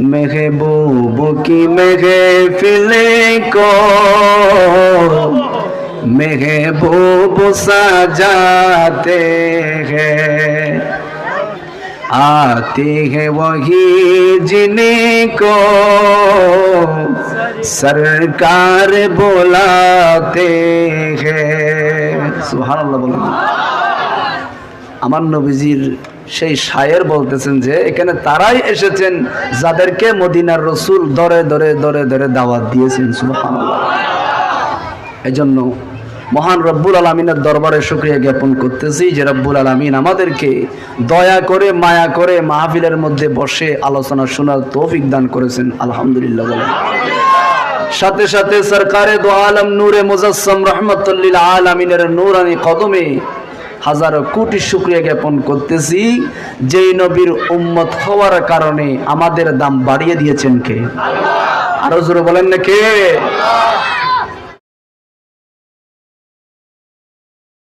महबूब की महफिल को महबूब सजाते हैं आते हैं वही जिनको सरकार बुलाते हैं सुभान अल्लाह বলুন আমার নবীজির সেই শায়ের বলতেছেন যে, এখানে তারাই এসেছেন যাদেরকে মদিনার রসুল দরে দরে দরে দরে দাওয়াত দিয়েছেন এই জন্য মহান রব্বুল আলমিনের দরবারে শুক্রিয়া জ্ঞাপন করতেছি যে, রব্বুল আলমিন আমাদেরকে দয়া করে, মায়া করে মাহফিলের মধ্যে বসে আলোচনা শোনার তৌফিক দান করেছেন, আলহামদুলিল্লাহ। সাথে সাথে সরকারে দো আলম নূরে মুজাসম রহমতুল্লিল আলমিনের নূরানি কদমে হাজারো কোটি শুক্রিয়া জ্ঞাপন করতেছি। যেই নবীর উম্মত হওয়ার কারণে আমাদের দাম বাড়িয়ে দিয়েছেন কে? আরও জোরে বলেন না কে?